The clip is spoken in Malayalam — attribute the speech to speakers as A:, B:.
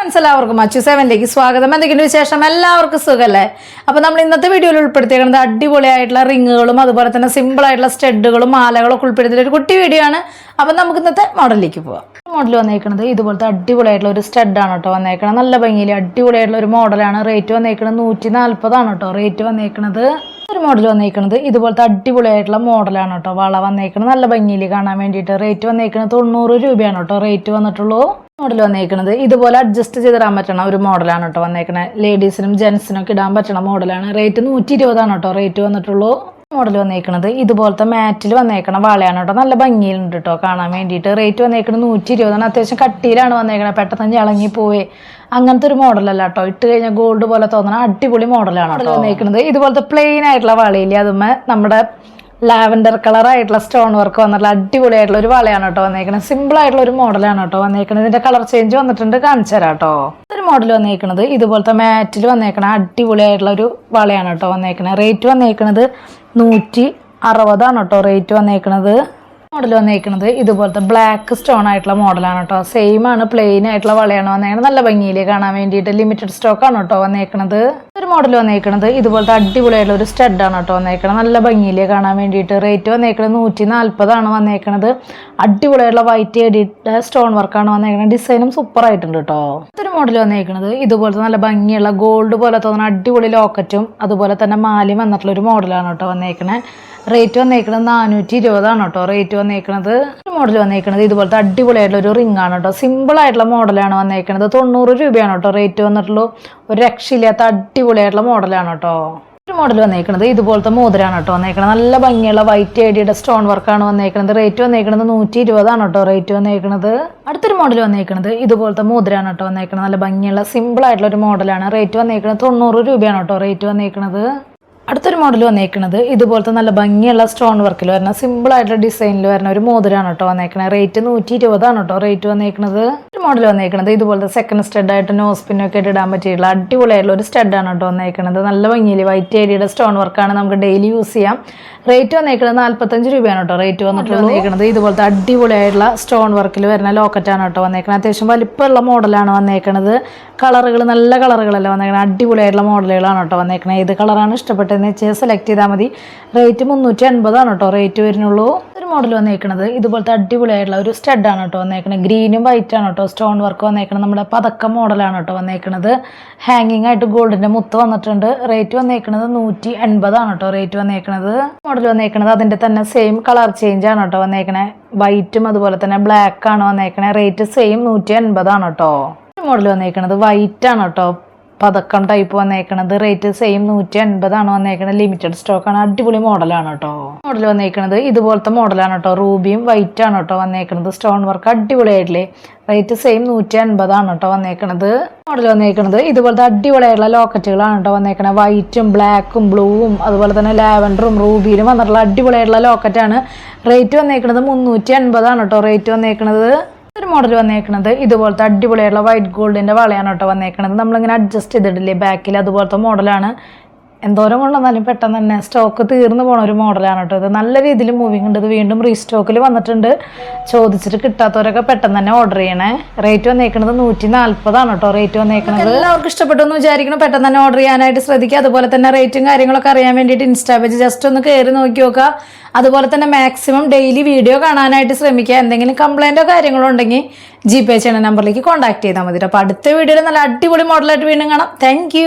A: ഫ്രണ്ട്സ് എല്ലാവർക്കും അച്ചു സെവനിലേക്ക് സ്വാഗതം. എന്തെങ്കിലും വിശേഷം? എല്ലാവർക്കും സുഖമല്ലേ അപ്പോൾ നമ്മൾ ഇന്നത്തെ വീഡിയോയിൽ ഉൾപ്പെടുത്തിയിരിക്കുന്നത് അടിപൊളിയായിട്ടുള്ള റിങ്ങുകളും അതുപോലെ തന്നെ സിമ്പിൾ ആയിട്ടുള്ള സ്റ്റെഡുകളും മാലകളൊക്കെ ഉൾപ്പെടുത്തിയ ഒരു കുട്ടി വീഡിയോ ആണ്. അപ്പോൾ നമുക്ക് ഇന്നത്തെ മോഡലിലേക്ക് പോവാം. മോഡൽ വന്നേക്കുന്നത് ഇതുപോലത്തെ അടിപൊളിയായിട്ടുള്ള ഒരു സ്റ്റഡാണ് കേട്ടോ വന്നേക്കുന്നത് നല്ല ഭംഗിയിൽ അടിപൊളിയായിട്ടുള്ള ഒരു മോഡലാണ് റേറ്റ് വന്നേക്കുന്നത് നൂറ്റി നാൽപ്പതാണ് കേട്ടോ. റേറ്റ് വന്നേക്കുന്നത് ഒരു മോഡൽ വന്നേക്കുന്നത് ഇതുപോലത്തെ അടിപൊളിയായിട്ടുള്ള മോഡലാണ് കേട്ടോ. വള വന്നേക്കുന്നത് നല്ല ഭംഗിയിൽ കാണാൻ വേണ്ടിയിട്ട്. റേറ്റ് വന്നേക്കുന്നത് തൊണ്ണൂറ് രൂപയാണ് കേട്ടോ. റേറ്റ് വന്നിട്ടുള്ളൂ. മോഡൽ വന്നേക്കുന്നത് ഇതുപോലെ അഡ്ജസ്റ്റ് ചെയ്തിടാൻ പറ്റണ ഒരു മോഡലാണ് കേട്ടോ വന്നേക്കണേ. ലേഡീസിനും ജെൻസിനും ഒക്കെ ഇടാൻ പറ്റണ മോഡലാണ് റേറ്റ് നൂറ്റി ഇരുപതാണ് കേട്ടോ റേറ്റ് വന്നിട്ടുള്ളൂ മോഡൽ വന്നേക്കുന്നത് ഇതുപോലത്തെ മാറ്റിൽ വന്നേക്കണ വാളയാണ് കേട്ടോ നല്ല ഭംഗിയിലുണ്ട് കേട്ടോ കാണാൻ വേണ്ടിയിട്ട്. റേറ്റ് വന്നേക്കുന്നത് നൂറ്റി ഇരുപതാണ് അത്യാവശ്യം കട്ടിയിലാണ് വന്നേക്കണത് പെട്ടെന്ന് ഇളങ്ങി പോവേ. അങ്ങനത്തെ ഒരു മോഡലല്ല കേട്ടോ ഇട്ട് കഴിഞ്ഞാൽ ഗോൾഡ് പോലെ തോന്നണ അടിപൊളി മോഡലാണ് കേട്ടോ വന്നേക്കുന്നത് ഇതുപോലത്തെ പ്ലെയിൻ ആയിട്ടുള്ള വളയില്ലേ അതുമ്മ നമ്മുടെ ലാവൻഡർ കളർ ആയിട്ടുള്ള സ്റ്റോൺ വർക്ക് വന്നിട്ടുള്ള അടിപൊളിയായിട്ടുള്ള ഒരു വളയാണ് കേട്ടോ വന്നേക്കുന്നത് സിമ്പിൾ ആയിട്ടുള്ള ഒരു മോഡലാണ് കേട്ടോ വന്നേക്കുന്നത് ഇതിന്റെ കളർ ചേഞ്ച് വന്നിട്ടുണ്ട്. കാണിച്ചു തരാം കേട്ടോ. ഒരു മോഡൽ വന്നേക്കുന്നത് ഇതുപോലത്തെ മാറ്റിൽ വന്നേക്കണ അടിപൊളിയായിട്ടുള്ള ഒരു വളയാണ് കേട്ടോ വന്നേക്കുന്നത് റേറ്റ് വന്നേക്കുന്നത് നൂറ്റി അറുപതാണ് കേട്ടോ. റേറ്റ് വന്നേക്കണത് മോഡൽ വന്നേക്കുന്നത് ഇതുപോലത്തെ ബ്ലാക്ക് സ്റ്റോൺ ആയിട്ടുള്ള മോഡലാണ് കേട്ടോ സെയിം ആണ് പ്ലെയിൻ ആയിട്ടുള്ള വളയാണ് വന്നേക്കുന്നത് നല്ല ഭംഗിയിൽ കാണാൻ വേണ്ടിയിട്ട് ലിമിറ്റഡ് സ്റ്റോക്ക് ആണ് കേട്ടോ വന്നേക്കുന്നത് ഒരു മോഡൽ വന്നേക്കുന്നത് ഇതുപോലത്തെ അടിപൊളിയായിട്ടുള്ള ഒരു സ്റ്റഡ് ആണ് കേട്ടോ വന്നേക്കുന്നത് നല്ല ഭംഗിയിൽ കാണാൻ വേണ്ടിയിട്ട് റേറ്റ് വന്നേക്കുന്നത് നൂറ്റി നാൽപ്പതാണ് വന്നേക്കുന്നത് അടിപൊളിയായിട്ടുള്ള വൈറ്റ് എഡിറ്റ് സ്റ്റോൺ വർക്കാണ് വന്നേക്കുന്നത് ഡിസൈനും സൂപ്പർ ആയിട്ടുണ്ട് കേട്ടോ ഒരു മോഡൽ വന്നേക്കുന്നത് ഇതുപോലത്തെ നല്ല ഭംഗിയുള്ള ഗോൾഡ് പോലെ തോന്നുന്ന അടിപൊളി ലോക്കറ്റും അതുപോലെ തന്നെ മാലയും വന്നിട്ടുള്ള ഒരു മോഡലാണ് കേട്ടോ വന്നേക്കുന്നത് റേറ്റ് വന്നേക്കുന്നത് നാനൂറ്റി ഇരുപതാണ് കേട്ടോ റേറ്റ് വന്നേക്കുന്നത് മോഡൽ വന്നേക്കുന്നത് ഇതുപോലത്തെ അടിപൊളിയായിട്ടുള്ള ഒരു റിംഗ് ആണ് കേട്ടോ. സിമ്പിൾ ആയിട്ടുള്ള മോഡലാണ് വന്നേക്കുന്നത് തൊണ്ണൂറ് രൂപയാണ് കേട്ടോ റേറ്റ് വന്നിട്ടുള്ളൂ. ഒരു രക്ഷയില്ലാത്ത അടിപൊളിയായിട്ടുള്ള മോഡലാണ് കേട്ടോ. ഒരു മോഡൽ വന്നേക്കുന്നത് ഇതുപോലത്തെ മോതിരാണ് കേട്ടോ വന്നേക്കുന്നത് നല്ല ഭംഗിയുള്ള വൈറ്റ് ഐഡിയുടെ സ്റ്റോൺ വർക്കാണ് വന്നേക്കുന്നത് റേറ്റ് വന്നേക്കുന്നത് നൂറ്റി ഇരുപതാണ് കേട്ടോ റേറ്റ് വന്നേക്കുന്നത് അടുത്തൊരു മോഡൽ വന്നേക്കുന്നത് ഇതുപോലത്തെ മോതിരാണ് കേട്ടോ വന്നേക്കുന്നത് നല്ല ഭംഗിയുള്ള സിമ്പിൾ ആയിട്ടുള്ള ഒരു മോഡലാണ് റേറ്റ് വന്നേക്കുന്നത് തൊണ്ണൂറ് രൂപയാണ് കേട്ടോ റേറ്റ് വന്നേക്കുന്നത് അടുത്തൊരു മോഡൽ വന്നേക്കുന്നത് ഇതുപോലത്തെ നല്ല ഭംഗിയുള്ള സ്റ്റോൺ വർക്കിൽ വരുന്ന സിമ്പിൾ ആയിട്ടുള്ള ഡിസൈനിൽ വരുന്ന ഒരു മോതിരാണ് കേട്ടോ വന്നേക്കണേ റേറ്റ് നൂറ്റി ഇരുപതാണ് കേട്ടോ റേറ്റ് വന്നേക്കുന്നത് മോഡൽ വന്നേക്കുന്നത് ഇതുപോലത്തെ സെക്കൻഡ് സ്റ്റഡ് ആയിട്ട് നോസ് പിന്നൊക്കെ ആയിട്ട് ഇടാൻ പറ്റിയിട്ടുള്ള അടിപൊളിയായിട്ടുള്ള ഒരു സ്റ്റെഡാണ് കേട്ടോ വന്നേക്കുന്നത് നല്ല ഭംഗിയിൽ വൈറ്റ് ഏരിയയുടെ സ്റ്റോൺ വർക്കാണ് നമുക്ക് ഡെയിലി യൂസ് ചെയ്യാം. റേറ്റ് വന്നേക്കുന്നത് നാൽപ്പത്തഞ്ച് രൂപയാണ് കേട്ടോ. റേറ്റ് വന്നിട്ടുള്ളത് വന്നേക്കുന്നത് ഇതുപോലത്തെ അടിപൊളിയായിട്ടുള്ള സ്റ്റോൺ വർക്കിൽ വരുന്ന ലോക്കറ്റാണ് കേട്ടോ വന്നേക്കുന്നത് അത്യാവശ്യം വലിപ്പമുള്ള മോഡലാണ് വന്നേക്കുന്നത് കളറുകൾ നല്ല കളറുകളല്ല വന്നേക്കുന്നത് അടിപൊളിയായിട്ടുള്ള മോഡലുകളാണ് കേട്ടോ വന്നേക്കുന്നത് ഏത് കളറാണ് ഇഷ്ടപ്പെട്ടതെന്ന് വെച്ചാൽ സെലക്ട് ചെയ്താൽ മതി. റേറ്റ് മുന്നൂറ്റി അൻപതാണ് കേട്ടോ. റേറ്റ് വരുന്നുള്ളൂ മോഡൽ വന്നേക്കുന്നത് ഇതുപോലത്തെ അടിപൊളിയായിട്ടുള്ള ഒരു സ്റ്റഡാണ് കേട്ടോ വന്നേക്കുന്നത് ഗ്രീനും വൈറ്റ് ആണ് കേട്ടോ. സ്റ്റോൺ വർക്ക് വന്നേക്കുന്നത് നമ്മുടെ പതക്ക മോഡലാണ് കേട്ടോ വന്നേക്കുന്നത് ഹാങ്ങിങ് ആയിട്ട് ഗോൾഡിന്റെ മുത്ത് വന്നിട്ടുണ്ട്. റേറ്റ് വന്നേക്കുന്നത് നൂറ്റി എൺപതാണ് കേട്ടോ റേറ്റ് വന്നേക്കുന്നത് മോഡൽ വന്നേക്കുന്നത് അതിന്റെ തന്നെ സെയിം കളർ ചേഞ്ച് ആണ് കേട്ടോ വന്നേക്കണേ. വൈറ്റും അതുപോലെ തന്നെ ബ്ലാക്ക് ആണ് വന്നേക്കണേ. റേറ്റ് സെയിം നൂറ്റി എൺപതാണ് കേട്ടോ. മോഡൽ വന്നേക്കുന്നത് വൈറ്റ് ആണ് കേട്ടോ. പതക്കം ടൈപ്പ് വന്നേക്കണത്. റേറ്റ് സെയിം നൂറ്റി അൻപതാണ് വന്നേക്കണത് ലിമിറ്റഡ് സ്റ്റോക്കാണ് അടിപൊളി മോഡലാണ് കേട്ടോ മോഡൽ വന്നേക്കണത് ഇതുപോലത്തെ മോഡലാണ് കേട്ടോ റൂബിയും വൈറ്റ് ആണ് കേട്ടോ വന്നേക്കണത്. സ്റ്റോൺ വർക്ക് അടിപൊളിയായിട്ടില്ലേ? റേറ്റ് സെയിം നൂറ്റി അൻപതാണ് കേട്ടോ വന്നേക്കണത്. മോഡൽ വന്നേക്കണത് ഇതുപോലത്തെ അടിപൊളിയായിട്ടുള്ള ലോക്കറ്റുകളാണ് കേട്ടോ വന്നേക്കണത്. വൈറ്റും ബ്ലാക്കും ബ്ലൂവും അതുപോലെ തന്നെ ലാവൻഡറും റൂബിയിലും വന്നിട്ടുള്ള അടിപൊളിയായിട്ടുള്ള ലോക്കറ്റാണ്. റേറ്റ് വന്നേക്കണത് മുന്നൂറ്റി അൻപതാണ് കേട്ടോ റേറ്റ് വന്നേക്കണത് ഒരു മോഡൽ വന്നേക്കുന്നത് ഇതുപോലത്തെ അടിപൊളിയായിട്ടുള്ള വൈറ്റ് ഗോൾഡിന്റെ വളയാണ് കേട്ടോ വന്നേക്കുന്നത് നമ്മളിങ്ങനെ അഡ്ജസ്റ്റ് ചെയ്തിട്ടില്ലേ ബാക്കിൽ അതുപോലത്തെ മോഡലാണ് എന്തോരം കൊണ്ടുവന്നാലും പെട്ടെന്ന് തന്നെ സ്റ്റോക്ക് തീർന്നു പോണ ഒരു മോഡലാണ് കേട്ടോ ഇത്. നല്ല രീതിയിൽ മൂവിങ് ഉണ്ട്. ഇത് വീണ്ടും റീസ്റ്റോക്കിൽ വന്നിട്ടുണ്ട്. ചോദിച്ചിട്ട് കിട്ടാത്തവരൊക്കെ പെട്ടെന്ന് തന്നെ ഓർഡർ ചെയ്യണേ. റേറ്റ് വന്നേക്കുന്നത് നൂറ്റി നാൽപ്പതാണ് കേട്ടോ റേറ്റ് വന്നേക്കുന്നത് എല്ലാവർക്കും ഇഷ്ടപ്പെട്ടു എന്ന് വിചാരിക്കണം പെട്ടെന്ന് തന്നെ ഓർഡർ ചെയ്യാനായിട്ട് ശ്രദ്ധിക്കുക. അതുപോലെ തന്നെ റേറ്റും കാര്യങ്ങളൊക്കെ അറിയാൻ വേണ്ടിയിട്ട് ഇൻസ്റ്റാ പേജ് ജസ്റ്റ് ഒന്ന് കയറി നോക്കി നോക്കുക. അതുപോലെ തന്നെ മാക്സിമം ഡെയിലി വീഡിയോ കാണാനായിട്ട് ശ്രമിക്കുക. എന്തെങ്കിലും കംപ്ലൈന്റോ കാര്യങ്ങളോ ഉണ്ടെങ്കിൽ ജി പേ ചെയ്യുന്ന നമ്പറിലേക്ക് കോൺടാക്ട് ചെയ്താൽ മതി. അപ്പോൾ അടുത്ത വീഡിയോയിൽ നല്ല അടിപൊളി മോഡലായിട്ട് വീണ്ടും കാണാം. താങ്ക്